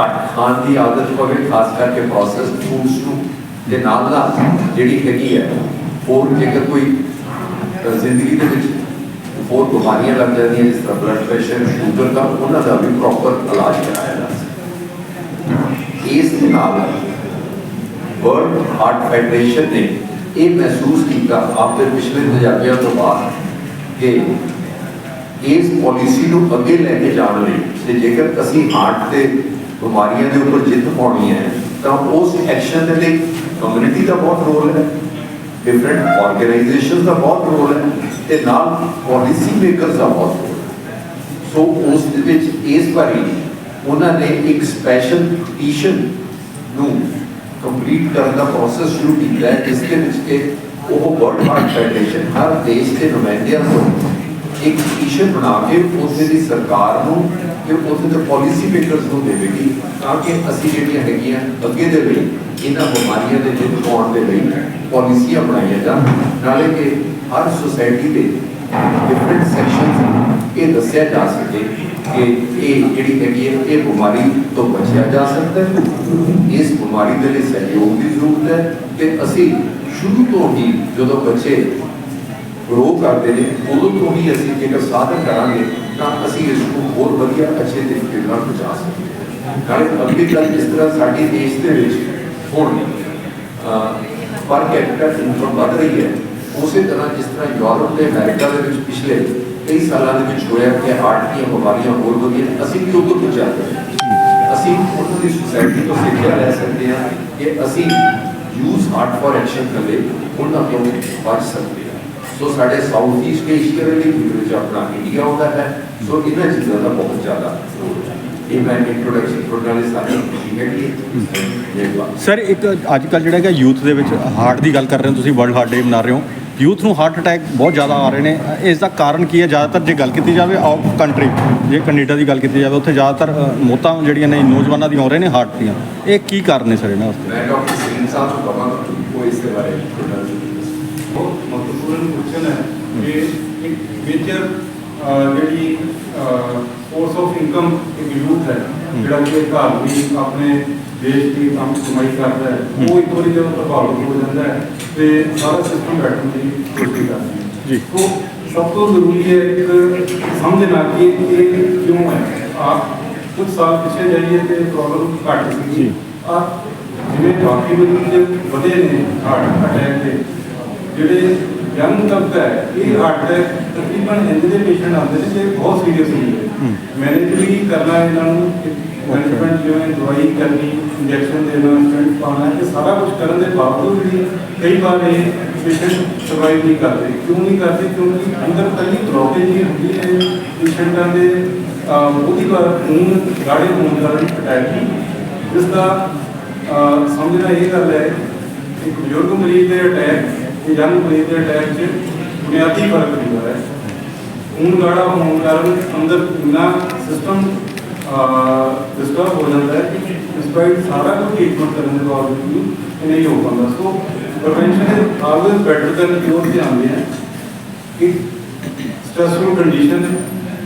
ਆਦਤ ਪਵੇ ਘੱਟ ਖਾਣ ਦੀ ਆਦਤ ਪਵੇ ਖਾਸ ਕਰਕੇ ਪ੍ਰੋਸੈਸਡ ਫੂਡਸ ਨੂੰ ਤੇ ਨਾਲ ਨਾਲ ਜਿਹੜੀ ਹੈਗੀ ਹੈ ਹੋਰ ਜੇਕਰ ਕੋਈ ਅ, ਜ਼ਿੰਦਗੀ ਦੇ ਵਿੱਚ ਹੋਰ ਬਿਮਾਰੀਆਂ ਲੱਗ ਜਾਂਦੀਆਂ ਜਿਸ ਤਰ੍ਹਾਂ ਬਲੱਡ ਪ੍ਰੈਸ਼ਰ ਸ਼ੂਗਰ ਦਾ ਉਹਨਾਂ ਦਾ ਵੀ ਪ੍ਰੋਪਰ ਇਲਾਜ ਕਰਾਇਆ ਜਾ ਸਕਦਾ ਇਸ ਦੇ ਨਾਲ ਵਰਲਡ ਹਾਰਟ ਫੈਡਰੇਸ਼ਨ ਨੇ ਇਹ ਮਹਿਸੂਸ ਕੀਤਾ ਆਪਣੇ ਪਿਛਲੇ ਤਜਰਬਿਆਂ ਤੋਂ ਬਾਅਦ ਕਿ ਇਸ ਪਾਲਿਸੀ ਨੂੰ ਅੱਗੇ ਲੈ ਕੇ ਜਾਣ ਲਈ ਤੇ ਜੇਕਰ ਅਸੀਂ ਹਾਰਟ ਦੇ ਬਿਮਾਰੀਆਂ ਦੇ ਉੱਪਰ ਜਿੱਤ ਪਾਉਣੀ ਹੈ, ਤਾਂ ਉਸ ਐਕਸ਼ਨ ਦੇ ਲਈ ਕਮਿਊਨਿਟੀ ਦਾ ਬਹੁਤ ਰੋਲ ਹੈ ਡਿਫਰੈਂਟ ਆਰਗੇਨਾਈਜੇਸ਼ਨਸ ਦਾ ਬਹੁਤ ਰੋਲ ਹੈ, ਤੇ ਨਾਲ ਪਾਲਿਸੀ ਮੇਕਰਸ ਦਾ ਬਹੁਤ ਰੋਲ ਹੈ। ਸੋ ਉਸ ਦੇ ਵਿੱਚ ਇਸ ਵਾਰੀ ਉਹਨਾਂ ਨੇ ਇੱਕ ਸਪੈਸ਼ਲ ਪਟੀਸ਼ਨ ਨੂੰ ਕੰਪਲੀਟ ਕਰਨ ਦਾ ਪ੍ਰੋਸੈਸ ਸ਼ੁਰੂ ਕੀਤਾ ਹੈ, ਜਿਸ ਦੇ ਵਿੱਚ ਕਿ ਉਹ ਵਰਲਡ ਹਾਰਟ ਫੈਡਰੇਸ਼ਨ ਹਰ ਦੇਸ਼ ਦੇ ਨੁਮਾਇੰਦਿਆਂ ਤੋਂ ਇੱਕ ਪਟੀਸ਼ਨ ਬਣਾ ਕੇ ਉਸੇ ਦੀ ਸਰਕਾਰ ਨੂੰ ਤੇ ਉਸੇ ਦੇ ਪਾਲਿਸੀ ਮੇਕਰਸ ਨੂੰ ਦੇਵੇਗੀ ਤਾਂ ਕਿ ਅਸੀਂ ਜਿਹੜੀਆਂ ਹੈਗੀਆਂ ਅੱਗੇ ਦੇ ਲਈ, ਇਹਨਾਂ ਬਿਮਾਰੀਆਂ ਦੇ ਜਿੱਤ ਪਾਉਣ ਦੇ ਲਈ ਪਾਲਿਸੀਆਂ ਬਣਾਈਆਂ ਜਾਣ। ਨਾਲੇ ਕਿ ਹਰ ਸੁਸਾਇਟੀ ਦੇ ਡਿਫਰੈਂਟ ਸੈਕਸ਼ਨਸ ਇਹ ਦੱਸਿਆ ਜਾ ਸਕੇ ਕਿ ਇਹ ਜਿਹੜੀ ਹੈਗੀ ਹੈ, ਇਹ ਬਿਮਾਰੀ ਤੋਂ ਬਚਿਆ ਜਾ ਸਕਦਾ ਹੈ। ਇਸ ਬਿਮਾਰੀ ਦੇ ਲਈ ਸਹਿਯੋਗ ਦੀ ਜ਼ਰੂਰਤ ਹੈ ਤੇ ਅਸੀਂ ਸ਼ੁਰੂ ਤੋਂ ਹੀ ਜਦੋਂ ਬੱਚੇ ਗਰੋ ਕਰਦੇ ਨੇ, ਉਦੋਂ ਤੋਂ ਹੀ ਅਸੀਂ ਜੇਕਰ ਸਾਧਨ ਕਰਾਂਗੇ, ਤਾਂ ਅਸੀਂ ਇਸ ਨੂੰ ਹੋਰ ਵਧੀਆ ਅੱਛੇ ਤਰੀਕੇ ਨਾਲ ਬਚਾ ਸਕਦੇ ਹਾਂ। ਨਾਲੇ ਅੱਗੇ ਕੱਲ ਜਿਸ ਤਰ੍ਹਾਂ ਸਾਡੇ ਦੇਸ਼ ਦੇ ਵਿੱਚ ਹੁਣ ਪਰ ਕੈਪੀਟਲ ਇਨਕਮ ਵੱਧ ਰਹੀ ਹੈ। ਉਸੇ ਤਰ੍ਹਾਂ ਜਿਸ ਤਰ੍ਹਾਂ ਯੂਰਪ ਤੇ ਅਮਰੀਕਾ ਦੇ ਵਿੱਚ ਪਿਛਲੇ ਕਈ ਸਾਲਾਂ ਦੇ ਵਿੱਚ ਹੋਇਆ ਕਿ ਹਾਰਟ ਦੀਆਂ ਬਿਮਾਰੀਆਂ ਹੋਰ ਵਧੀਆਂ, ਅਸੀਂ ਵੀ ਉਦੋਂ ਤੋਂ ਚੱਲਦੇ ਹਾਂ। ਅਸੀਂ ਉਹਨਾਂ ਦੀ ਸੁਸਾਇਟੀ ਤੋਂ ਸਿੱਖਿਆ ਲੈ ਸਕਦੇ ਹਾਂ ਕਿ ਅਸੀਂ ਯੂਜ਼ ਹਾਰਟ ਫॉर ਐਕਸ਼ਨ ਕਰੇ ਉਹਨਾਂ ਤੋਂ ਬਚ ਸਕਦੇ ਹਾਂ ਸੋ ਸਾਡੇ ਸਾਊਥ ਈਸਟ ਏਸ਼ੀਆ ਦੇ ਵਿੱਚ ਆਪਣਾ ਇੰਡੀਆ ਆਉਂਦਾ ਹੈ। ਸੋ ਇਹਨਾਂ ਚੀਜ਼ਾਂ ਦਾ ਬਹੁਤ ਜ਼ਿਆਦਾ ਇਹ ਮੈਂ ਇੰਟਰੋਡਕਸ਼ਨ ਤੁਹਾਡੇ ਨਾਲ ਸਾਰੀ ਸਰ ਇੱਕ ਅੱਜ ਕੱਲ ਜਿਹੜਾ ਹੈਗਾ ਯੂਥ ਦੇ ਵਿੱਚ ਹਾਰਟ ਦੀ ਗੱਲ ਕਰ ਰਹੇ ਹੋ ਤੁਸੀਂ ਵਰਲਡ ਹਾਰਟ ਡੇ ਮਨਾ ਰਹੇ ਹੋ। ਯੂਥ ਨੂੰ ਹਾਰਟ ਅਟੈਕ ਬਹੁਤ ਜ਼ਿਆਦਾ ਆ ਰਹੇ ਨੇ। ਇਸ ਦਾ ਕਾਰਨ ਕੀ ਹੈ? ਜ਼ਿਆਦਾਤਰ ਜੇ ਗੱਲ ਕੀਤੀ ਜਾਵੇ ਆਊਟ ਕੰਟਰੀ ਜੇ ਕੈਨੇਡਾ ਦੀ ਗੱਲ ਕੀਤੀ ਜਾਵੇ ਉੱਥੇ ਜ਼ਿਆਦਾਤਰ ਮੌਤਾਂ ਜਿਹੜੀਆਂ ਨੇ ਨੌਜਵਾਨਾਂ ਦੀਆਂ ਹੋ ਰਹੇ ਨੇ ਹਾਰਟ ਦੀਆਂ। ਇਹ ਕੀ ਕਾਰਨ ਨੇ ਸਰ ਇਹਨਾਂ ਵਾਸਤੇ? ਮੈਂ ਡਾਕਟਰ ਸਿੰਘ ਸਾਹਿਬ ਨੂੰ ਕਹਾਂਗਾ ਉਹ ਇਸ ਦੇ ਬਾਰੇ। ਬਹੁਤ ਮਹੱਤਵਪੂਰਨ ਕੁਐਸਚਨ ਹੈ ਕਿ ਇੱਕ ਮੇਜਰ ਜਿਹੜੀ ਸੋਰਸ ਆਫ ਇਨਕਮ ਇੱਕ ਯੂਥ ਹੈ ਜਿਹੜਾ ਕਿ ਘਰ ਵੀ ਆਪਣੇ ਦੇਸ਼ ਦੀ ਕੰਮ ਕਮਾਈ ਕਰਦਾ ਹੈ ਉਹ ਇੱਕ ਵਾਰੀ ਜਦੋਂ ਪ੍ਰਭਾਵਿਤ ਹੋ ਜਾਂਦਾ ਹੈ ਤੇ ਸਾਰਾ ਸਿਸਟਮ ਬੈਠਣ ਦੀ ਕੋਸ਼ਿਸ਼ ਕਰਦਾ ਹੈ ਜੀ। ਤੋਂ ਸਭ ਤੋਂ ਜ਼ਰੂਰੀ ਹੈ ਇੱਕ ਸਮਝਣਾ ਕਿ ਇਹ ਕਿਉਂ ਹੈ ਆ ਕੁਝ ਸਾਲ ਪਿੱਛੇ ਜਾਈਏ ਤੇ ਪ੍ਰੋਬਲਮ ਘੱਟ ਸੀ ਜੀ। ਆ ਜਿਵੇਂ ਬਾਕੀ ਮਰੀਜ਼ ਵਧੇ ਨੇ ਹਾਰਟ ਅਟੈਕ ਦੇ ਜਿਹੜੇ ਯੰਗ ਤਬਕਾ ਹੈ ਇਹ ਹਾਰਟ ਅਟੈਕ ਤਕਰੀਬਨ ਇੰਨੇ ਦੇ ਪੇਸ਼ੈਂਟ ਆਉਂਦੇ ਨੇ ਜਿਹੜੇ ਬਹੁਤ ਸੀਰੀਅਸ ਹੁੰਦੇ ਹੂੰ। ਨੇ ਮੈਨੇਜ ਵੀ ਕਰਨਾ ਇਹਨਾਂ ਨੂੰ ਮੈਨੇਜਮੈਂਟ ਜਿਵੇਂ ਦਵਾਈ ਕਰਨੀ ਇੰਜੈਕਸ਼ਨ ਦੇਣਾ ਸਟੈਂਟ ਪਾਉਣਾ ਇਹ ਸਾਰਾ ਕੁਝ ਕਰਨ ਦੇ ਬਾਵਜੂਦ ਵੀ ਕਈ ਵਾਰ ਇਹ ਪੇਸ਼ੈਂਟ ਸਰਵਾਈਵ ਨਹੀਂ ਕਰਦੇ। ਕਿਉਂ ਨਹੀਂ ਕਰਦੇ? ਕਿਉਂਕਿ ਅੰਦਰ ਕੱਲੀ ਬਲੌਕੇਜ ਹੀ ਹੁੰਦੀ ਹੈ ਪੇਸ਼ੈਂਟਾਂ ਦੇ ਬਹੁਤੀ ਵਾਰ ਖੂਨ ਗਾੜੇ ਹੋਣ ਕਾਰਨ ਅਟੈਕ ਹੀ। ਜਿਸ ਦਾ ਸਮਝਣਾ ਇਹ ਗੱਲ ਹੈ ਕਿ ਇੱਕ ਬਜ਼ੁਰਗ ਮਰੀਜ਼ ਦੇ ਅਟੈਕ ਯੰਗ ਮਰੀਜ਼ ਦੇ ਅਟੈਕ 'ਚ ਬੁਨਿਆਦੀ ਫ਼ਰਕ ਹੁੰਦਾ ਹੈ ਖੂਨ ਗਾੜਾ ਹੋਣ ਕਾਰਨ ਅੰਦਰ ਇੰਨਾ ਸਿਸਟਮ ਡਿਸਟਰਬ ਹੋ ਜਾਂਦਾ ਹੈ ਕਿ ਡਿਸਪਾਈਟ ਸਾਰਾ ਕੁਝ ਟ੍ਰੀਟਮੈਂਟ ਕਰਨ ਦੇ ਬਾਵਜੂਦ ਵੀ ਇਹ ਨਹੀਂ ਹੋ ਪਾਉਂਦਾ। So prevention is always better than cure ਦੇ ਆਉਂਦੇ ਹੈ ਕਿ ਸਟ੍ਰੈਸਫੁਲ ਕੰਡੀਸ਼ਨ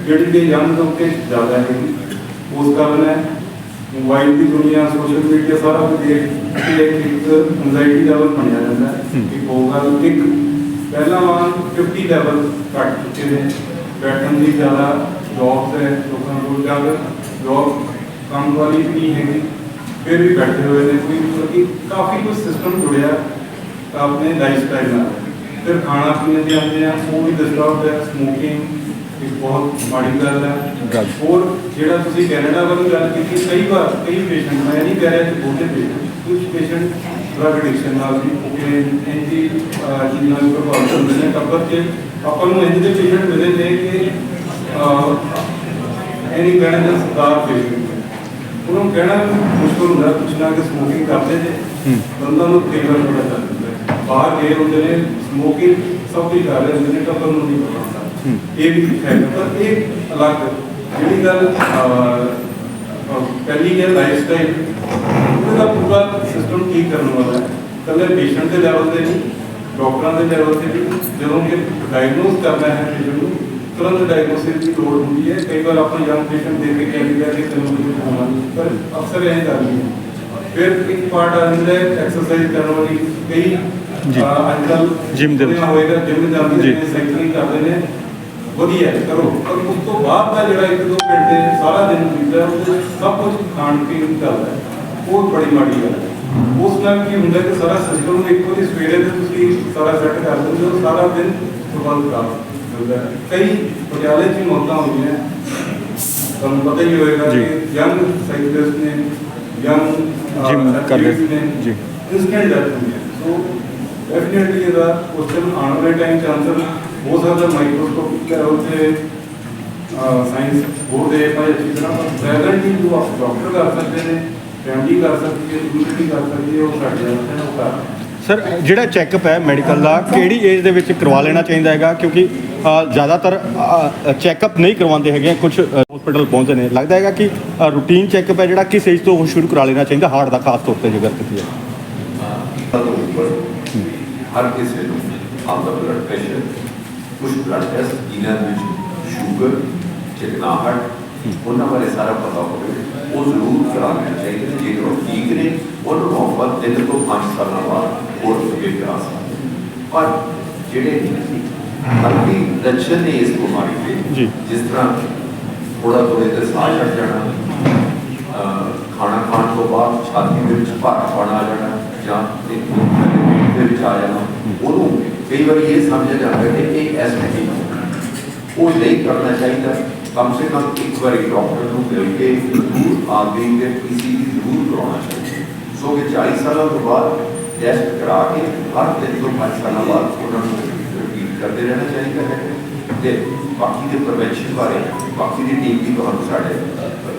ਜਿਹੜੀ ਕਿ ਯੰਗ ਲੋਕ ਕੇ ਜ਼ਿਆਦਾ ਹੈ ਉਸ ਕਾਰਨ ਹੈ ਮੋਬਾਈਲ ਦੀ ਦੁਨੀਆ ਸੋਸ਼ਲ ਮੀਡੀਆ ਸਾਰਾ ਕੁਝ ਦੇਖ ਕੇ ਇੱਕ ਐਂਜ਼ਾਈਟੀ ਲੈਵਲ ਬਣਿਆ ਜਾਂਦਾ ਹੈ ਕਿ ਹੋਗਾ ਇੱਕ ਪਹਿਲਾਂ ਵਾਂਗ 50 ਲੈਵਲ ਘੱਟ ਚੁੱਕੇ ਨੇ। ਬੈਠਣ ਦੀ ਜ਼ਿਆਦਾ ਜੌਬਸ ਹੈ ਲੋਕਾਂ ਕੋਲ ਜ਼ਿਆਦਾ ਜੌਬ ਕੰਮ ਵਾਲੀ ਨਹੀਂ ਹੈਗੀ। ਫਿਰ ਵੀ ਬੈਠੇ ਹੋਏ ਨੇ ਕੋਈ ਮਤਲਬ ਕਿ ਕਾਫੀ ਕੁਝ ਸਿਸਟਮ ਜੁੜਿਆ ਆਪਣੇ ਲਾਈਫ ਸਟਾਈਲ ਨਾਲ। ਫਿਰ ਖਾਣਾ ਪੀਣੇ ਦੇ ਆਉਂਦੇ ਆ ਉਹ ਵੀ ਡਿਸਟਰਬ ਹੈ ਸਮੋਕਿੰਗ ਇੱਕ ਬਹੁਤ ਮਾੜੀ ਗੱਲ ਹੈ। ਹੋਰ ਜਿਹੜਾ ਤੁਸੀਂ ਕੈਨੇਡਾ ਵਾਲੀ ਗੱਲ ਕੀਤੀ ਕਈ ਵਾਰ ਕਈ ਪੇਸ਼ੈਂਟ ਮੈਂ ਨਹੀਂ ਕਹਿ ਰਿਹਾ ਕਿ ਬਹੁਤੇ ਪੇਸ਼ੈਂਟ ਕੁਝ ਪੇਸ਼ੈਂਟ ਡਰਗ ਐਡਿਕਸ਼ਨ ਨਾਲ ਵੀ ਕੋਕੇਨ ਇੰਜੀ ਜਿੰਨਾ ਵੀ ਪ੍ਰਭਾਵਿਤ ਹੁੰਦੇ ਨੇ ਟੱਬਰ 'ਚ ਆਪਾਂ ਨੂੰ ਇੰਜ ਦੇ ਪੇਸ਼ੈਂਟ ਮਿਲੇ ਨੇ ਕਿ ਐਨੀ ਕਹਿਣਾ ਜਾਂ ਸਰਦਾਰ ਪੇਸ਼ੈਂਟ ਉਹਨਾਂ ਕਹਿਣਾ ਮੁਸ਼ਕਲ ਹੁੰਦਾ ਪੁੱਛਣਾ ਕਿ ਸਮੋਕਿੰਗ ਕਰਦੇ ਨੇ ਹੂੰ। ਬੰਦਾ ਨੂੰ ਕਈ ਵਾਰ ਪਤਾ ਚੱਲ ਜਾਂਦਾ ਹੈ। ਬਾਹਰ ਗਏ ਹੁੰਦੇ ਨੇ ਸਮੋਕਿੰਗ ਸਭ ਕੁਝ ਕਰ ਰਹੇ ਹੁੰਦੇ ਨੇ ਟੱਬਰ ਨੂੰ ਨਹੀਂ ਪਤਾ। ਇਹ ਵੀ ਹੈ ਪਰ ਇਹ ਅਲੱਗ ਜਿਹੜੀ ਗੱਲ ਅਹ, ਅਹ, ਪਹਿਲੀ ਹੈ ਲਾਈਫ ਸਟਾਈਲ ਉਹਦਾ ਪੂਰਾ ਸਿਸਟਮ ਠੀਕ ਕਰਨ ਵਾਲਾ ਹੈ ਕੱਲੇ ਪੇਸ਼ੈਂਟ ਦੇ ਲੈਵਲ ਤੇ ਨਹੀਂ ਡਾਕਟਰਾਂ ਦੇ ਲੈਵਲ ਤੇ ਵੀ ਜਦੋਂ ਕਿ ਡਾਇਗਨੋਸ ਕਰਨਾ ਹੈ ਪੇਸ਼ੈਂਟ ਨੂੰ ਤੁਰੰਤ ਡਾਇਗਨੋਸਿਸ ਦੀ ਲੋੜ ਹੁੰਦੀ ਹੈ ਕਈ ਵਾਰ ਆਪਾਂ ਯੰਗ ਪੇਸ਼ੈਂਟ ਦੇ ਕੇ ਕਹਿੰਦੇ ਆ ਕਿ ਤੈਨੂੰ ਕੁਝ ਹੋਣਾ ਨਹੀਂ ਪਰ ਅਕਸਰ ਇਹ ਗੱਲ ਨਹੀਂ ਹੈ। ਫਿਰ ਇੱਕ ਪਾਰਟ ਆ ਜਾਂਦਾ ਹੈ ਐਕਸਰਸਾਈਜ਼ ਕਰਨ ਵਾਲੀ ਕਈ ਜੀ। ਅਹ, ਅੱਜ ਕੱਲ Gym ਦੇ ਵਿੱਚ। ਹੋਏਗਾ ਜਿਮ ਜਾਂਦੇ ਜੀ। ਨੇ ਸਾਈਕਲਿੰਗ ਕਰਦੇ ਨੇ ਵਧੀਆ ਕਰੋ। ਪਰ ਉਸ ਤੋਂ ਬਾਅਦ ਦਾ ਜਿਹੜਾ ਇੱਕ ਦੋ ਘੰਟੇ ਸਾਰਾ ਦਿਨ ਬੀਤਦਾ ਵਿੱਚ ਸਭ ਕੁਝ ਖਾਣ ਪੀਣ ਦੀ ਹੈ। ਉਹ ਬੜੀ ਮਾੜੀ ਗੱਲ ਹੈ। ਉਸ ਨਾਲ ਕੀ ਹੁੰਦਾ ਕਿ ਸਾਰਾ ਸਿਸਟਮ ਨੂੰ ਇੱਕੋ ਦੀ ਸਵੇਰੇ ਤੇ ਤੁਸੀਂ ਸਾਰਾ ਸੈੱਟ ਕਰ ਦਿੰਦੇ ਹੋ ਸਾਰਾ ਦਿਨ ਪ੍ਰਬੰਧ ਕਰ ਦਿੰਦਾ ਕਈ ਪਟਿਆਲੇ 'ਚ ਮੌਤਾਂ ਹੋਈਆਂ। ਤੁਹਾਨੂੰ ਪਤਾ ਹੀ ਹੋਏਗਾ। ਕਿ ਯੰਗ ਸਾਈਕਲਿਸਟ ਨੇ ਯੰਗ Gym ਕਰਦੇ, ਜੀ। ਇਨਸਟੈਂਟ ਡੈਥ ਹੁੰਦੀ ਹੈ। ਸੋ ਡੈਫੀਨਿਟਲੀ ਇਹਦਾ ਕੁਐਸਚਨ ਆਉਣ ਵਾਲੇ ਟਾਈਮ ਚ ਆਨਸਰ ਹੋ ਸਕਦਾ ਮਾਈਕਰੋਸਕੋਪਿਕ ਲੈਵਲ ਤੇ ਸਾਇੰਸ ਹੋ ਦੇ ਭਾਈ ਅੱਛੀ ਤਰ੍ਹਾਂ ਪ੍ਰੈਜ਼ੈਂਟਲੀ ਜੋ ਆਪ ਡਾਕਟਰ ਕਰ ਸਕਦੇ ਨੇ ਫੈਮਿਲੀ ਕਰ ਸਕਦੀ ਹੈ ਕਮਿਊਨਿਟੀ ਕਰ ਸਕਦੀ ਹੈ ਉਹ ਸਾਡੇ ਵਾਸਤੇ ਉਹ ਕਰ ਸਰ ਜਿਹੜਾ ਚੈੱਕਅਪ ਹੈ ਮੈਡੀਕਲ ਦਾ ਕਿਹੜੀ ਏਜ ਦੇ ਵਿੱਚ ਕਰਵਾ ਲੈਣਾ ਚਾਹੀਦਾ ਹੈਗਾ? ਕਿਉਂਕਿ ਜ਼ਿਆਦਾਤਰ ਚੈੱਕਅਪ ਨਹੀਂ ਕਰਵਾਉਂਦੇ ਹੈਗੇ ਕੁਝ ਹਸਪੀਟਲ ਪਹੁੰਚਦੇ ਨੇ। ਲੱਗਦਾ ਹੈਗਾ ਕਿ ਰੂਟੀਨ ਚੈੱਕਅਪ ਹੈ ਜਿਹੜਾ ਕਿਸ ਏਜ ਤੋਂ ਉਹ ਸ਼ੁਰੂ ਕਰਾ ਲੈਣਾ ਚਾਹੀਦਾ ਹਾਰਟ ਦਾ ਖਾਸ ਤੌਰ ਤੇ ਜੇਕਰ ਕੀਤੀ ਹੈ ਹਰ ਕਿਸੇ ਨੂੰ ਆਪਦਾ ਬਲੱਡ ਪ੍ਰੈਸ਼ਰ ਕੁਝ ਬਲੱਡ ਟੈਸਟ ਜਿਨ੍ਹਾਂ ਵਿੱਚ ਸ਼ੂਗਰ ਚਿਕਨਾਹਟ ਉਹਨਾਂ ਬਾਰੇ ਸਾਰਾ ਪਤਾ ਹੋਵੇ ਉਹ ਜ਼ਰੂਰ ਕਰਾਉਣਾ ਚਾਹੀਦਾ ਜੇਕਰ ਉਹ ਠੀਕ ਨੇ ਉਹਨਾਂ ਨੂੰ ਆਪਾਂ ਤਿੰਨ ਤੋਂ ਪੰਜ ਸਾਲਾਂ ਬਾਅਦ ਹੋਰ ਅੱਗੇ ਕਰਾ ਸਕਦੇ। ਪਰ ਜਿਹੜੇ ਹਲਕੀ ਲੱਛਣ ਨੇ ਇਸ ਬਿਮਾਰੀ ਦੇ ਜੀ। ਜਿਸ ਤਰ੍ਹਾਂ ਥੋੜਾ ਥੋੜੇ ਤੇ ਸਾਹ ਚੜ ਜਾਣਾ ਖਾਣਾ ਖਾਣ ਤੋਂ ਬਾਅਦ ਛਾਤੀ ਦੇ ਵਿੱਚ ਭਾਰਾਪਣ ਆ ਜਾਣਾ ਜਾਂ ਪੇਟ ਦੇ ਵਿੱਚ ਆ ਜਾਣਾ ਉਹਨੂੰ ਕਈ ਵਾਰੀ ਇਹ ਸਮਝਿਆ ਜਾਂਦਾ ਹੈ ਕਿ ਇਹ ਐਸਿਡਿਟੀ ਉਹ ਨਹੀਂ ਕਰਨਾ ਚਾਹੀਦਾ ਕਮ ਸੇ ਕਮ ਇੱਕ ਵਾਰੀ ਡਾਕਟਰ ਨੂੰ ਮਿਲ ਕੇ ਜ਼ਰੂਰ ਆਦਮੀ ਦੇ ਪੀਸੀਬੀ ਜ਼ਰੂਰ ਕਰਾਉਣਾ ਚਾਹੀਦਾ ਸੋ ਕਿ 40 ਸਾਲਾਂ ਤੋਂ ਬਾਅਦ ਟੈਸਟ ਕਰਾ ਕੇ ਹਰ ਤਿੰਨ ਤੋਂ ਪੰਜ ਸਾਲਾਂ ਬਾਅਦ ਉਹਨਾਂ ਨੂੰ ਰਿਪੀਟ ਕਰਦੇ ਰਹਿਣਾ ਚਾਹੀਦਾ ਹੈ ਤੇ ਬਾਕੀ ਦੇ ਪ੍ਰੀਵੈਂਸ਼ਨ ਬਾਰੇ ਬਾਕੀ ਦੀ ਟੀਮ ਵੀ ਤੁਹਾਨੂੰ ਸਾਡੇ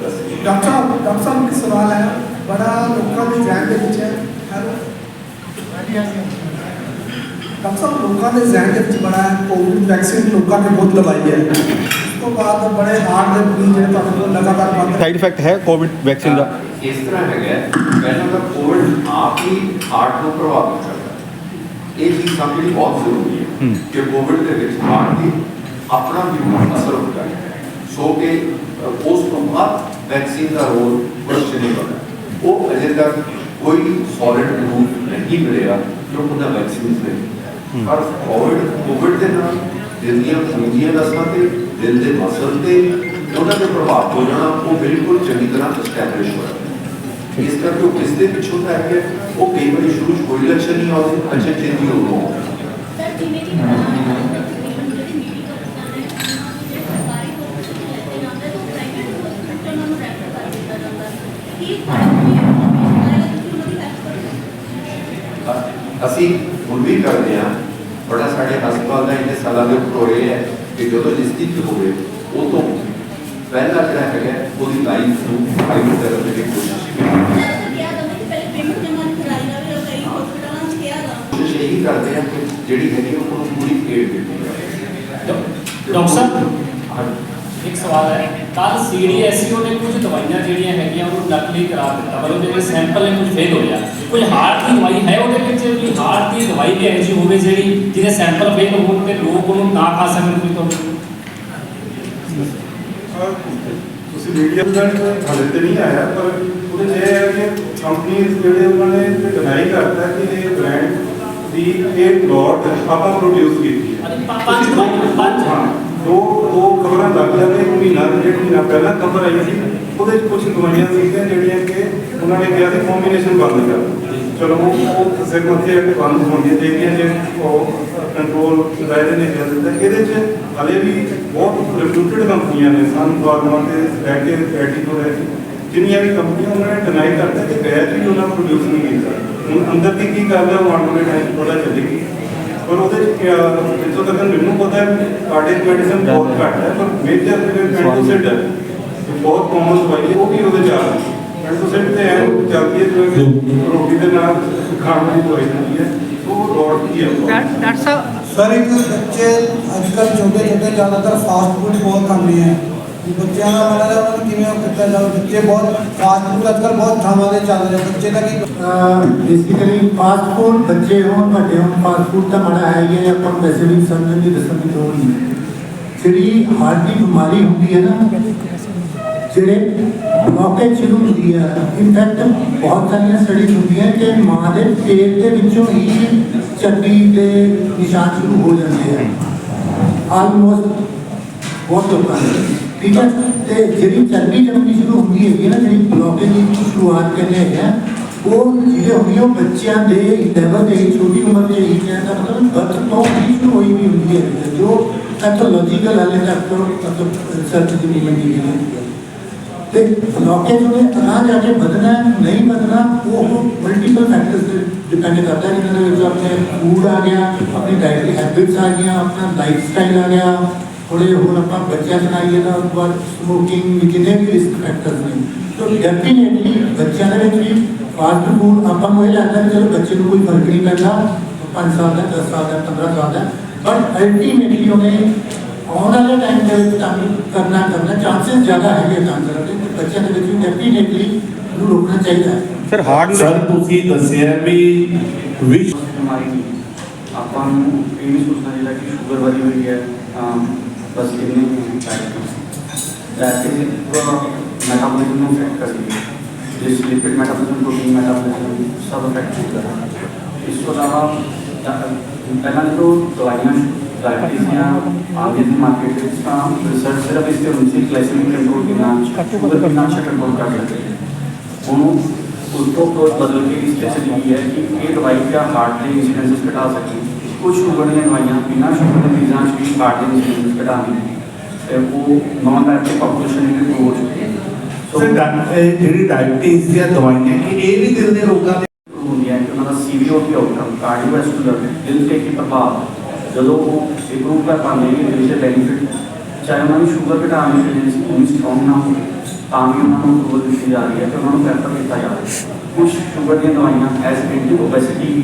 ਦੱਸੇਗੀ ਡਾਕਟਰ ਸਾਹਿਬ ਡਾਕਟਰ ਸਾਹਿਬ ਇੱਕ ਸਵਾਲ ਹੈ ਬੜਾ ਲੋਕਾਂ ਦੇ ਜ਼ਿਹਨ ਦੇ ਵਿੱਚ ਹੈ ਹੈਲੋ ਡਾਕਟਰ ਸਾਹਿਬ ਲੋਕਾਂ ਦੇ ਜ਼ਿਹਨ ਦੇ ਵਿੱਚ ਬੜਾ ਕੋਵਿਡ ਵੈਕਸੀਨ ਲੋਕਾਂ ਨੇ ਬਹੁਤ ਲਵਾਈ ਹੈ। ਉਸ ਤੋਂ ਬਾਅਦ ਬੜੇ ਹਾਰਟ ਦੇ ਮਰੀਜ਼ ਜਿਹੜੇ ਤੁਹਾਨੂੰ ਲਗਾਤਾਰ ਬੰਦ ਸਾਈਡ ਇਫੈਕਟ ਹੈ ਕੋਵਿਡ ਵੈਕਸੀਨ ਦਾ। ਇਸ ਤਰ੍ਹਾਂ ਹੈਗਾ ਪਹਿਲਾਂ ਤਾਂ ਕੋਵਿਡ ਆਪ ਹੀ ਹਾਰਟ ਨੂੰ ਪ੍ਰਭਾਵਿਤ ਕਰਦਾ। ਇਹ ਚੀਜ਼ ਸਮਝਣੀ ਬਹੁਤ ਜ਼ਰੂਰੀ ਹੈ। ਕਿ ਕੋਵਿਡ ਦੇ ਵਿੱਚ ਹਾਰਟ ਦੀ ਆਪਣਾ ਵੀ ਅਸਰ ਹੁੰਦਾ ਹੈ। ਸੋ ਕਿ ਉਸ ਤੋਂ ਬਾਅਦ ਵੈਕਸੀਨ ਦਾ ਰੋਲ ਕੁਐਸਚਨੇਬਲ ਹੈ ਉਹ ਅਜੇ ਤੱਕ ਕੋਈ ਸੋਲਿਡ ਪ੍ਰੂਫ ਨਹੀਂ ਮਿਲਿਆ ਕਿ ਉਹਨਾਂ ਵੈਕਸੀਨ ਦੇ ਪਰ ਕੋਵਿਡ ਕੋਵਿਡ ਦੇ ਨਾਲ ਦਿਲ ਦੀਆਂ ਖੂਨੀਆਂ ਨਸਾਂ ਤੇ ਦਿਲ ਦੇ ਮਸਲ ਤੇ ਉਹਨਾਂ ਦੇ ਪ੍ਰਭਾਵ ਹੋ ਜਾਣਾ ਉਹ ਬਿਲਕੁਲ ਚੰਗੀ ਤਰ੍ਹਾਂ ਐਸਟੈਬਲਿਸ਼ ਹੋਇਆ। ਇਸ ਕਰਕੇ ਉਹ ਕਿਸ ਦੇ ਪਿੱਛੋਂ ਦਾ ਹੈ ਉਹ ਕਈ ਵਾਰੀ ਸ਼ੁਰੂ 'ਚ ਕੋਈ ਲੱਛਣ ਨਹੀਂ ਆਉਂਦੇ ਅੱਛੇ ਚੇਂਜ ਹੋ ਗਏ ਸਰ ਜਿਵੇਂ ਕਿ ਕੇ ਜਾਂਦੇ ਜਾਂਦਾ ਕੀ ਹੈ ਅਸੀਂ ਹੁਣ ਵੀ ਕਰਦੇ ਹਾਂ ਬੜਾ ਸਾਡੇ ਹਸਪਤਾਲ ਦਾ ਇੰਨੇ ਸਾਲਾਂ ਦੇ ਉੱਪਰ ਹੋਏ ਹੈ ਕਿ ਜਦੋਂ ਨਿਸ਼ਚਿਤ ਹੋਵੇ ਉਹ ਤੋਂ ਪਹਿਲਾ ਜਿਹੜਾ ਹੈਗਾ ਉਹਦੀ ਲਾਈਫ ਨੂੰ ਹਾਈਡ ਕਰਨ ਦੀ ਕੋਸ਼ਿਸ਼ ਕੀਤੀ ਸਰ ਕਿਹਾ ਜਾਂਦਾ ਕਿ ਪਹਿਲੇ ਪੇਮੈਂਟ ਜਮ੍ਹਾਂ ਨਹੀਂ ਕਰਾਈ ਜਾਵੇ ਔਰ ਕਈ ਹਸਪਤਾਲਾਂ 'ਚ ਕਿਹਾ ਜਾਂਦਾ ਕੋਸ਼ਿਸ਼ ਇਹੀ ਕਰਦੇ ਹਾਂ ਕਿ ਜਿਹੜੀ ਹੈਗੀ ਉਹ ਨੂੰ ਪੂਰੀ ਏਡ ਦਿੱਤੀ ਜਾਵੇ ਡਾਕਟਰ ਸਾਹਿਬ ਹਾਂਜੀ। ਇੱਕ ਸਵਾਲ ਹੈ। ਕੱਲ ਸੀਡੀਐਸਈਓ ਨੇ ਕੁਝ ਦਵਾਈਆਂ ਜਿਹੜੀਆਂ ਹੈਗੀਆਂ ਉਹਨੂੰ ਨਕਲੀ ਕਰਾਰ ਦਿੱਤਾ। ਮਤਲਬ ਜਿਹੜੇ ਸੈਂਪਲ ਨੇ ਕੁਝ ਫੇਲ ਹੋਇਆ। ਕੁਝ ਹਾਰਟ ਦੀ ਦਵਾਈ ਹੈ ਉਹਦੇ ਵਿੱਚ? ਵੀ ਹਾਰਟ ਦੀ ਦਵਾਈ ਵੀ ਐਸੀ ਹੋਵੇ ਜਿਹੜੀ ਜਿਹਦੇ ਸੈਂਪਲ ਫੇਲ ਹੋਣ ਤੇ ਲੋਕ ਉਹਨੂੰ ਨਾ ਖਾ ਸਕਣ ਕੋਈ ਤੋਂ। ਤੁਸੀਂ ਮੀਡੀਆ ਦਾ ਹਲੇ ਤੇ ਨਹੀਂ ਆਇਆ ਪਰ ਉਹਦੇ ਇਹ ਹੈ ਕਿ ਕੰਪਨੀਆਂ ਜਿਹੜੇ ਉਹਨਾਂ ਨੇ ਡਿਨਾਈ ਕਰਤਾ ਕਿ ਇਹ ਬ੍ਰਾਂਡ ਦੀ ਇਹ ਲੋਟ ਆਪਾਂ ਪ੍ਰੋਡਿਊਸ ਕੀਤੀ ਹੈ। ਪੰਜ ਪੰਜ। ਉਹ ਉਹ ਦੋ ਖਬਰਾਂ ਲੱਗ ਕਿ ਇੱਕ ਮਹੀਨਾ ਡੇਢ ਮਹੀਨਾ ਪਹਿਲਾਂ ਖਬਰ ਆਈ ਸੀ, ਉਹਦੇ 'ਚ ਕੁਝ ਦਵਾਈਆਂ ਸੀਗੀਆਂ ਜਿਹੜੀਆਂ ਕਿ ਉਹਨਾਂ ਨੇ ਕਿਹਾ ਸੀ ਕੰਬੀਨੇਸ਼ਨ ਬੰਦ ਕਰ ਚਲੋ, ਉਹ ਉਹ ਸਿਰ ਬੰਦ ਹੋਣੀਆਂ ਚਾਹੀਦੀਆਂ ਜੇ ਉਹ ਕੰਟਰੋਲ ਰਹਿ ਨੇ ਕਰ ਦਿੱਤਾ ਇਹਦੇ 'ਚ ਹਲੇ ਵੀ ਬਹੁਤ ਰਿਪਿਊਟਡ ਕੰਪਨੀਆਂ ਨੇ ਸਨ ਫਾਰਮਾ ਤੇ ਲੈ ਕੇ ਐਡੀ ਤੋਂ ਲੈ ਕੇ ਜਿੰਨੀਆਂ ਵੀ ਕੰਪਨੀਆਂ ਉਹਨਾਂ ਨੇ ਡਿਨਾਈ ਕਰਤਾ ਕਿ ਬੈਚ ਵੀ ਉਹਨਾਂ ਪ੍ਰੋਡਿਊਸ ਨਹੀਂ ਕੀਤਾ। ਹੁਣ ਅੰਦਰ ਦੀ ਕੀ ਗੱਲ ਹੈ ਉਹ ਆਉਣ ਵਾਲੇ ਟਾਈਮ 'ਚ ਪਤਾ ਚੱਲੇਗੀ। ਪਰ ਉਹਦੇ ਜਿੱਥੋਂ ਤੱਕ ਮੈਨੂੰ ਪਤਾ ਹੈ ਕਾਰਡਿਕ ਮੈਡੀਸਨ ਬਹੁਤ ਘੱਟ ਹੈ ਪਰ ਮੇਜਰ ਜਿਹੜੇ ਪੈਂਟੋਸਿਡ ਬਹੁਤ ਕਾਮਨ ਦਵਾਈ ਹੈ ਉਹ ਵੀ ਉਹਦੇ ਚ ਆ ਰਹੀ ਹੈ ਪੈਂਟੋਸਿਡ ਤੇ ਐ ਚੱਲਦੀ ਹੈ ਜਿਵੇਂ ਕਿ ਰੋਟੀ ਦੇ ਨਾਲ ਖਾਣ ਵਾਲੀ ਦਵਾਈ ਹੁੰਦੀ ਹੈ ਉਹ ਲੋੜ ਕੀ ਹੈ? ਡਾਕਟਰ ਸਾਹਿਬ ਸਰ ਇੱਕ ਬੱਚੇ ਅੱਜ ਕੱਲ੍ਹ ਛੋਟੇ ਛੋਟੇ ਜ਼ਿਆਦਾਤਰ ਫਾਸਟ ਫੂਡ ਬਹੁਤ ਖਾਂਦੇ ਆ। ਬੱਚਿਆਂ ਦਾ ਮਾੜਾ ਜਿਹਾ ਉਹਨਾਂ ਨੂੰ ਕਿਵੇਂ ਉਹ ਕੀਤਾ ਜਾਵੇ ਬੱਚੇ ਬਹੁਤ ਫਾਸਟ ਫੂਡ ਅੱਜ ਕੱਲ੍ਹ ਬਹੁਤ ਥਾਵਾਂ ਤੇ ਚੱਲ ਰਿਹਾ ਬੱਚੇ ਦਾ ਕੀ ਬੇਸਿਕਲੀ ਫਾਸਟ ਫੂਡ ਬੱਚੇ ਹੋਣ ਵੱਡੇ ਹੋਣ ਫਾਸਟ ਫੂਡ ਤਾਂ ਮਾੜਾ ਹੈ ਹੀ ਹੈ ਆਪਾਂ ਨੂੰ ਵੈਸੇ ਵੀ ਸਮਝਣ ਦੀ ਦੱਸਣ ਦੀ ਲੋੜ ਨਹੀਂ ਜਿਹੜੀ ਹਾਰਟ ਦੀ ਬਿਮਾਰੀ ਹੁੰਦੀ ਹੈ ਨਾ ਜਿਹੜੇ ਬਲੌਕੇਜ ਸ਼ੁਰੂ ਹੁੰਦੀ ਹੈ ਇਨਫੈਕਟ ਬਹੁਤ ਸਾਰੀਆਂ ਸਟੱਡੀਜ਼ ਹੁੰਦੀਆਂ ਕਿ ਮਾਂ ਦੇ ਪੇਟ ਦੇ ਵਿੱਚੋਂ ਹੀ ਚੱਡੀ ਦੇ ਨਿਸ਼ਾਨ ਸ਼ੁਰੂ ਹੋ ਜਾਂਦੇ ਆ ਆਲਮੋਸਟ ਬਹੁਤ ਲੋਕਾਂ ਦੇ ਠੀਕ ਹੈ ਤੇ ਜਿਹੜੀ ਚੱਡੀ ਜੰਮਣੀ ਸ਼ੁਰੂ ਹੁੰਦੀ ਹੈਗੀ ਨਾ, ਜਿਹੜੀ ਬਲੌਕੇਜ ਦੀ ਸ਼ੁਰੂਆਤ ਕਹਿੰਦੇ ਹੈਗੇ ਆ, ਉਹ ਜਿਹੜੇ ਹੁੰਦੀ ਉਹ ਬੱਚਿਆਂ ਦੇ ਲੈਵਲ ਤੇ ਛੋਟੀ ਉਮਰ ਦੇ ਹੀ ਕਹਿਣ ਦਾ ਮਤਲਬ ਬਰਥ ਤੋਂ ਹੀ ਸ਼ੁਰੂ ਹੋਈ ਵੀ ਹੁੰਦੀ ਹੈ। ਜੋ ਪੈਥੋਲੋਜੀਕਲ ਹਾਲੇ ਤੱਕ ਮਤਲਬ ਰਿਸਰਚ ਦੀ ਨਹੀਂ ਮੰਨੀ ਗਈ ਹੈ। ਤੇ ਬਲੌਕੇਜ ਉਹਨੇ ਅਗਾਂਹ ਜਾ ਕੇ ਵਧਣਾ ਨਹੀਂ ਵਧਣਾ, ਉਹ ਮਲਟੀਪਲ ਫੈਕਟਰਸ ਤੇ ਡਿਪੈਂਡ ਕਰਦਾ ਹੈ। ਜਿਹਨਾਂ ਦੇ ਵਿੱਚ ਆਪਣੇ ਫੂਡ ਆ ਗਿਆ, ਆਪਣੀ ਡਾਈਟਰੀ ਹੈਬਿਟਸ ਆ ਗਈਆਂ, ਆਪਣਾ ਲਾਈਫ ਸਟਾਈਲ ਆ ਗਿਆ ਥੋੜੇ ਹੋਰ ਆਪਾਂ ਬੱਚਿਆਂ ਸੁਣਾਈਏ ਤਾਂ ਉਸ ਬਾਅਦ ਸਮੋਕਿੰਗ ਜਿੰਨੇ ਵੀ ਰਿਸਕ ਫੈਕਟਰਸ ਨੇ ਤਾਂ ਡੈਫੀਨੇਟਲੀ ਬੱਚਿਆਂ ਦੇ ਵਿੱਚ ਵੀ ਫਾਸਟ ਫੂਡ ਆਪਾਂ ਨੂੰ ਇਹ ਲੱਗਦਾ ਕਿ ਚਲੋ ਬੱਚੇ ਨੂੰ ਕੋਈ ਫ਼ਰਕ ਨਹੀਂ ਪੈਂਦਾ 5 ਸਾਲ ਦਾ 10 ਸਾਲ ਦਾ 15 ਸਾਲ ਦਾ। ਬਟ ਅਲਟੀਮੇਟਲੀ ਉਹਨੇ ਆਉਣ ਵਾਲੇ ਟਾਈਮ ਦੇ ਵਿੱਚ ਤੁਹਾਨੂੰ ਕਰਨਾ ਕਰਨਾ ਚਾਂਸਸ ਜ਼ਿਆਦਾ ਹੈਗੇ ਤਾਂ ਕਰਨ ਦੇ ਬੱਚਿਆਂ ਦੇ ਵਿੱਚ ਵੀ ਡੈਫੀਨੇਟਲੀ ਉਹਨੂੰ ਰੋਕਣਾ ਚਾਹੀਦਾ ਸਰ ਹਾਰਟ ਸਰ ਤੁਸੀਂ ਦੱਸਿਆ ਵੀ ਵਿਸ਼ ਬਿਮਾਰੀ ਆਪਾਂ ਨੂੰ ਇਹ ਨਹੀਂ ਸੋਚਣਾ ਚਾਹੀਦਾ ਕਿ ਸ਼ੂਗਰ ਵਧੀ ਹੋਈ ਹੈ ਅਮ ਬਸ ਕਿੰਨੇ ਡਾਇਬੀਟਿਸ ਮੈਟਾਬੋਲਿਜ਼ਮ ਨੂੰ ਅਫੈਕਟ ਕਰਦੀ ਹੈ ਜਿਸ ਲਿਪਿਡ ਮੈਟਾਬੋਲਿਜ਼ਮ ਪ੍ਰੋਟੀਨ ਮੈਟਾਬੋਲਿਜ਼ਮ ਸਭ ਅਫੈਕਟ ਕਰਦਾ ਹੈ ਇਸ ਤੋਂ ਇਲਾਵਾ ਅ, ਪਹਿਲਾਂ ਜਦੋਂ ਦਵਾਈਆਂ ਡਾਇਬੀਟਿਸ ਦੀਆਂ ਆਉਂਦੀਆਂ ਸੀ ਮਾਰਕੀਟ ਵਿੱਚ ਤਾਂ ਰਿਸਰਚ ਸਿਰਫ ਇਸ ਤੇ ਹੁੰਦੀ ਸੀ ਗਲਾਈਸੈਮਿਕ ਕੰਟਰੋਲ ਕਿੰਨਾ ਸ਼ੂਗਰ ਕਿੰਨਾ ਅੱਛਾ ਕੰਟਰੋਲ ਕਰ ਸਕਦੇ ਹਾਂ ਉਹਨੂੰ ਉਸ ਤੋਂ ਤੋਂ ਬਦਲ ਕੇ ਇਸ ਤੇ ਚਲੀ ਗਈ ਹੈ ਕਿ ਇਹ ਦਵਾਈ ਦਾ ਹਾਰਟ ਦੇ ਇੰਸੀਡੈਂਸ ਘਟਾ ਸਕੇ ਕੁਝ ਸ਼ੂਗਰ ਦੀਆਂ ਦਵਾਈਆਂ ਬਿਨਾਂ ਸ਼ੂਗਰ ਦੇ ਮਰੀਜ਼ਾਂ 'ਚ ਵੀ ਹਾਰਟ ਦੇ ਇੰਸੀਡੈਂਸ ਘਟਾਉਂਦੀਆਂ ਤੇ ਉਹ ਨਾਨ ਡਾਇਬੀਟਿਕ ਪਾਪੂਲੇਸ਼ਨ ਨੂੰ ਹੋ ਚੁੱਕੀ ਹੈ ਸੋ ਸਰ ਡਾ- ਇਹ ਜਿਹੜੀ ਡਾਇਬੀਟੀਜ਼ ਦੀਆਂ ਦਵਾਈਆਂ ਕਿ ਇਹ ਵੀ ਦਿਲ ਦੇ ਰੋਗਾਂ ਦੇ ਹੁੰਦੀਆਂ ਕਿ ਉਹਨਾਂ ਦਾ ਸੀਵੀਓਟੀ ਆਊਟਕਮ ਕਾਰਡੀਓਵੈਸਕੂਲਰ ਦਿਲ ਤੇ ਕੀ ਪ੍ਰਭਾਵ ਜਦੋਂ ਉਹ ਇੰਪਰੂਵ ਕਰ ਪਾਉਂਦੇ ਨੇ ਦਿਲ ਦੇ ਬੈਨੀਫਿਟ ਚਾਹੇ ਉਹਨਾਂ ਨੂੰ ਸ਼ੂਗਰ ਘਟਾਉਣ ਦੀ ਜਿਹੜੀ ਉਹ ਸਟਰੋਂਗ ਨਾ ਹੋਵੇ ਤਾਂ ਵੀ ਉਹਨਾਂ ਨੂੰ ਅਪਰੂਵਲ ਦਿੱਤੀ ਜਾ ਰਹੀ ਹੈ ਤੇ ਉਹਨਾਂ ਨੂੰ ਪ੍ਰੈਫਰ ਕੀਤਾ ਜਾ ਰਿਹਾ ਹੈ ਕੁਝ ਸ਼ੂਗਰ ਦੀਆਂ ਦਵਾਈਆਂ ਐਸ ਐਂਟੀ ਓਬੈਸਿਟੀ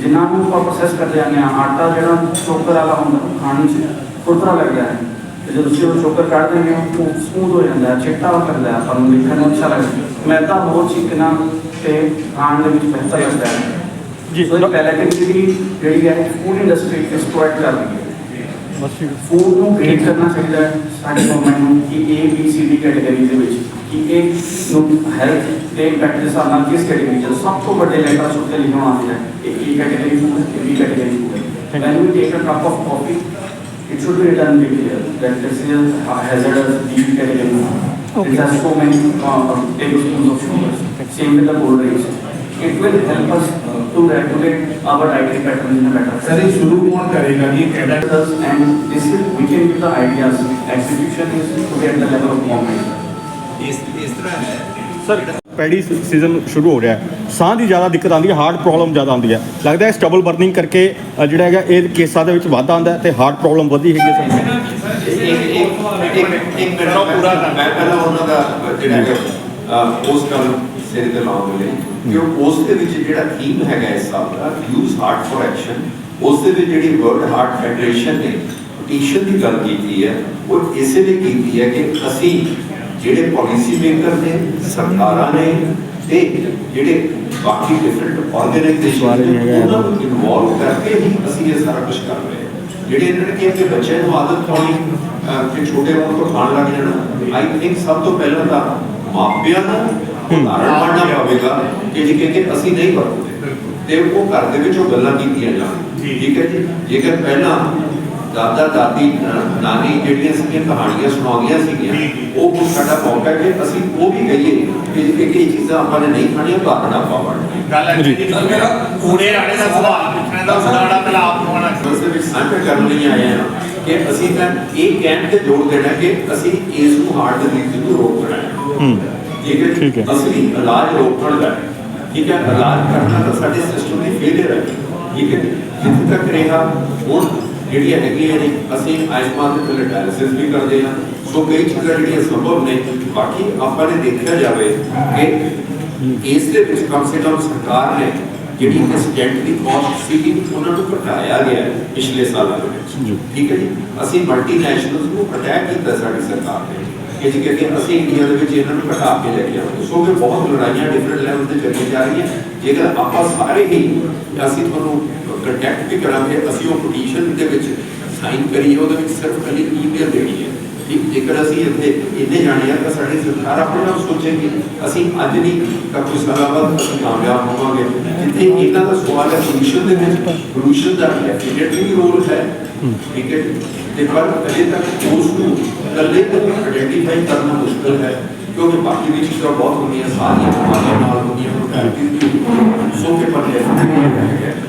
ਜਿਨ੍ਹਾਂ ਨੂੰ ਆਪਾਂ ਪ੍ਰੋਸੈਸ ਕਰਦੇ ਜਾਂਦੇ ਆ ਆਟਾ ਜਿਹੜਾ ਚੋਕਰ ਵਾਲਾ ਹੁੰਦਾ ਖਾਣ 'ਚ ਫੁਰਤਰਾ ਲੱਗਦਾ ਹੈ ਤੇ ਜਦੋਂ ਤੁਸੀਂ ਉਹ ਚੋਕਰ ਕੱਢ ਦਿੰਦੇ ਹੋ ਉਹ ਸਮੂਥ ਹੋ ਜਾਂਦਾ ਹੈ ਚਿੱਟਾ ਹੈ ਆਪਾਂ ਨੂੰ ਦੇਖਣ ਨੂੰ ਅੱਛਾ ਲੱਗਦਾ ਮੈਦਾ ਬਹੁਤ ਚਿਕਨਾ ਤੇ ਖਾਣ ਦੇ ਵਿੱਚ ਬਿਹਤਰ ਲੱਗਦਾ ਹੈ ਜੀ। ਸੋ ਇਹ ਪੈਲੇਟਿਵਿਟੀ ਜਿਹੜੀ ਹੈ ਫੂਡ ਇੰਡਸਟਰੀ ਐਕਸਪਲੋਇਟ ਕਰ ਰਹੀ ਹੈ ਬਸ ਠੀਕ ਹੈ। ਫੂਡ ਨੂੰ ਗ੍ਰੇਡ ਕਰਨਾ ਚਾਹੀਦਾ ਹੈ ਸਾਡੀ ਗਵਰਨਮੈਂਟ ਨੂੰ ਕਿ A B C D category ਦੇ ਵਿੱਚ ਕਿ ਇਹ ਨੂੰ ਹੈਲਥ ਤੇ ਇੰਪੈਕਟ ਦੇ ਹਿਸਾਬ ਨਾਲ ਕਿਸ ਕੈਟਾਗਰੀ ਚ ਸਭ ਤੋਂ ਵੱਡੇ ਲੈਟਰ ਉੱਤੇ ਲਿਖਣਾ ਆਉਂਦਾ ਹੈ ਇਹ ਏ ਕੈਟਾਗਰੀ ਫੂਡ ਹੈ ਬੀ ਕੈਟਾਗਰੀ ਫੂਡ ਹੈ when we take a cup of coffee it should be written big clear that this is a hazardous B category. It has so many uh, tablespoons of sugar. Same with the cold drinks. It will help us to regulate our dietary patterns in a better way. Sir ਇਹ ਸ਼ੁਰੂ ਕੌਣ ਕਰੇਗਾ ਜੀ ਕਿਹੜਾ and this is we can give the ideas. Execution is to be at the level of government. Sir paddy season ਸ਼ੁਰੂ ਹੋ ਰਿਹਾ ਹੈ ਸਾਹ ਦੀ ਜ਼ਿਆਦਾ ਦਿੱਕਤ ਆਉਂਦੀ ਹੈ ਹਾਰਟ ਪ੍ਰੋਬਲਮ ਜ਼ਿਆਦਾ ਆਉਂਦੀ ਹੈ ਲੱਗਦਾ ਹੈ ਸਟਬਲ ਬਰਨਿੰਗ ਕਰਕੇ ਜਿਹੜਾ ਹੈਗਾ ਇਹ ਕੇਸਾਂ ਦੇ ਵਿੱਚ ਵਾਧਾ ਆਉਂਦਾ ਹੈ ਤੇ ਹਾਰਟ ਪ੍ਰੋਬਲਮ ਵਧੀ ਹੈਗੀ ਹੈ ਸਰ ਇੱਕ ਮਿੰਟ ਪੂਰਾ ਮੈਂ ਪਹਿਲਾਂ ਉਹਨਾਂ ਦਾ ਜਿਹੜਾ ਪੋਸਟ ਕਰ ਸਿਰ ਤੇ ਲਾਉਣ ਵੇਲੇ ਕਿ ਪੋਸਟ ਦੇ ਵਿੱਚ ਜਿਹੜਾ ਥੀਮ ਹੈਗਾ ਇਸ ਸਾਲ ਦਾ ਯੂਜ਼ ਹਾਰਟ ਫॉर ਐਕਸ਼ਨ ਉਸ ਦੇ ਵਿੱਚ ਜਿਹੜੀ ਵਰਲਡ ਹਾਰਟ ਫੈਡਰੇਸ਼ਨ ਨੇ ਪਟੀਸ਼ਨ ਦੀ ਗੱਲ ਕੀਤੀ ਹੈ ਉਹ ਇਸੇ ਲਈ ਕੀਤੀ ਹੈ ਕਿ ਅਸੀਂ ਜਿਹੜੇ ਪਾਲਿਸੀ ਮੇਕਰ ਨੇ ਸਰਕਾਰਾਂ ਨੇ ਤੇ ਜਿਹੜੇ ਬਾਕੀ ਡਿਫਰੈਂਟ ਆਰਗੇਨਾਈਜੇਸ਼ਨ ਨੇ ਉਹਨਾਂ ਨੂੰ ਇਨਵੋਲਵ ਕਰਕੇ ਹੀ ਅਸੀਂ ਇਹ ਸਾਰਾ ਕੁਝ ਕਰ ਰਹੇ ਹਾਂ। ਜਿਹੜੇ ਇਹਨਾਂ ਨੇ ਕਿਹਾ ਕਿ ਬੱਚਿਆਂ ਨੂੰ ਆਦਤ ਪਾਉਣੀ ਕਿ ਛੋਟੇ ਹੋਣ ਤੋਂ ਖਾਣ ਲੱਗ ਜਾਣਾ ਆਈ ਥਿੰਕ ਸਭ ਤੋਂ ਪਹਿਲਾਂ ਤਾਂ ਮਾਪਿਆਂ ਨੂੰ ਉਦਾਹਰਣ ਬਣਨਾ ਪਵੇਗਾ ਕਿ ਜੇ ਕਿ ਅਸੀਂ ਨਹੀਂ ਵਰਤਦੇ। ਤੇ ਉਹ ਘਰ ਦੇ ਵਿੱਚ ਉਹ ਗੱਲਾਂ ਕੀਤੀਆਂ ਜਾਣ। ਠੀਕ ਹੈ ਜੀ? ਜੇਕਰ ਪਹਿਲਾਂ ਦਾਦਾ ਦਾਦੀ ਨਾਨੀ ਜਿਹੜੀਆਂ ਸੀਗੀਆਂ ਕਹਾਣੀਆਂ ਸੁਣਾਉਂਦੀਆਂ ਸੀਗੀਆਂ ਉਹ ਕੁਝ ਸਾਡਾ ਮੌਕਾ ਹੈ ਕਿ ਅਸੀਂ ਉਹ ਵੀ ਕਹੀਏ ਕਿ ਇਹ ਇਹ ਚੀਜ਼ਾਂ ਆਪਾਂ ਨੇ ਨਹੀਂ ਖਾਣੀਆਂ ਘਰ ਨਾ ਪਾਵਣ ਗੱਲ ਹੈ ਜੀ। ਕੂੜੇ ਵਾਲੇ ਦਾ ਸਵਾਲ ਪੁੱਛਣੇ ਦਾ ਮੁੰਡਾ ਪਹਿਲਾਂ ਆਪ ਨੂੰ ਆਣਾ ਉਸ ਦੇ ਵਿੱਚ ਸਾਂਝਾ ਕਰਨ ਲਈ ਆਏ ਕਿ ਅਸੀਂ ਤਾਂ ਇਹ ਕਹਿਣ ਤੇ ਜ਼ੋਰ ਦੇਣਾ ਕਿ ਅਸੀਂ ਇਸ ਨੂੰ ਹਾਰਟ ਡਿਜ਼ੀਜ਼ ਨੂੰ ਰੋਕਣਾ ਹੈ ਹੂੰ ਠੀਕ ਹੈ ਠੀਕ ਹੈ। ਅਸਲੀ ਇਲਾਜ ਰੋਕਣ ਦਾ। ਠੀਕ ਹੈ ਇਲਾਜ ਕਰਨਾ ਤਾਂ ਸਾਡੇ ਸਿਸਟਮ ਦੀ ਫੇਲਿਅਰ ਹੈ। ਠੀਕ ਹੈ ਜਿੱਥੇ ਤੱਕ ਰਿਹਾ ਹੁਣ ਜਿਹੜੀਆਂ ਹੈਗੀਆਂ ਨੇ ਅਸੀਂ ਆਯੁਸ਼ਮਾਨ ਦੇ ਥੱਲੇ ਡਾਇਲਿਸਿਸ ਵੀ ਕਰਦੇ ਹਾਂ। ਸੋ ਕਈ ਚੀਜ਼ਾਂ ਜਿਹੜੀਆਂ ਸੰਭਵ ਨੇ ਬਾਕੀ ਆਪਾਂ ਨੇ ਦੇਖਿਆ ਜਾਵੇ ਕਿ ਇਸ ਦੇ ਵਿੱਚ ਕਮ ਸੇ ਕਮ ਸਰਕਾਰ ਨੇ ਜਿਹੜੀ ਕਿ ਸਟੈਂਟ ਦੀ ਕਾਸਟ ਸੀਗੀ ਉਹਨਾਂ ਨੂੰ ਘਟਾਇਆ ਗਿਆ ਪਿਛਲੇ ਸਾਲਾਂ ਦੇ ਵਿੱਚ। ਠੀਕ ਹੈ ਜੀ। ਅਸੀਂ ਮਲਟੀਨੈਸ਼ਨਲਸ ਨੂੰ ਅਟੈਕ ਕੀਤਾ ਸਾਡੀ ਸਰਕਾਰ ਨੇ। ਕਿ ਜੀ ਕਿ ਅਸੀਂ ਇੰਡੀਆ ਦੇ ਵਿੱਚ ਇਹਨਾਂ ਨੂੰ ਘਟਾ ਕੇ ਲੈ ਕੇ ਆਵਾਂਗੇ। ਸੋ ਕਿ ਬਹੁਤ ਲੜਾਈਆਂ ਡਿਫਰੈਂਟ ਲੈਵਲ ਤੇ ਚੱਲੀਆਂ ਜਾ ਰਹੀਆਂ। ਜੇਕਰ ਆਪਾਂ ਸਾਰੇ ਹੀ ਅਸੀਂ ਤੁਹਾਨੂੰ ਕੰਟੈਕਟ ਵੀ ਕਰਾਂਗੇ, ਅਸੀਂ ਉਹ ਪਟੀਸ਼ਨ ਦੇ ਵਿੱਚ ਸਾਈਨ ਕਰੀਏ, ਉਹਦੇ ਵਿੱਚ ਸਿਰਫ ਕੱਲੀ ਈਮੇਲ ਦੇਣੀ ਹੈ। ਠੀਕ, ਜੇਕਰ ਅਸੀਂ ਇੱਥੇ ਇੰਨੇ ਜਾਣੇ ਆ, ਤਾਂ ਸਾਡੀ ਸਰਕਾਰ ਆਪਣੇ ਆਪ ਸੋਚੇਗੀ ਅਸੀਂ ਅੱਜ ਨਹੀਂ, ਤਾਂ ਕੁਝ ਸਾਲਾਂ ਬਾਅਦ ਅਸੀਂ ਕਾਮਯਾਬ ਹੋਵਾਂਗੇ। ਜਿੱਥੇ ਇਹਨਾਂ ਦਾ ਸਵਾਲ ਹੈ ਸੋਲੂਸ਼ਨ ਦੇ ਵਿੱਚ ਸੋਲੂਸ਼ਨ ਦਾ ਡੈਫੀਨਿਟਲੀ ਵੀ ਰੋਲ ਹੈ। ਠੀਕ ਹੈ ਤੇ ਪਰ ਅਜੇ ਤੱਕ ਉਸ ਨੂੰ ਇਕੱਲੇ ਆਇਡੈਂਟੀਫਾਈ ਕਰਨਾ ਮੁਸ਼ਕਲ ਹੈ, ਕਿਉਂਕਿ ਬਾਕੀ ਵੀ ਚੀਜ਼ਾਂ ਬਹੁਤ ਹੁੰਦੀਆਂ, ਸਾਰੀਆਂ ਬਿਮਾਰੀਆਂ ਨਾਲ ਹੁੰਦੀਆਂ ਹਨ ਡਾਇਬੀਟੀਜ਼ ਸੋ ਕਿ ਪਰ ਡੈਫੀਨਿਟਲੀ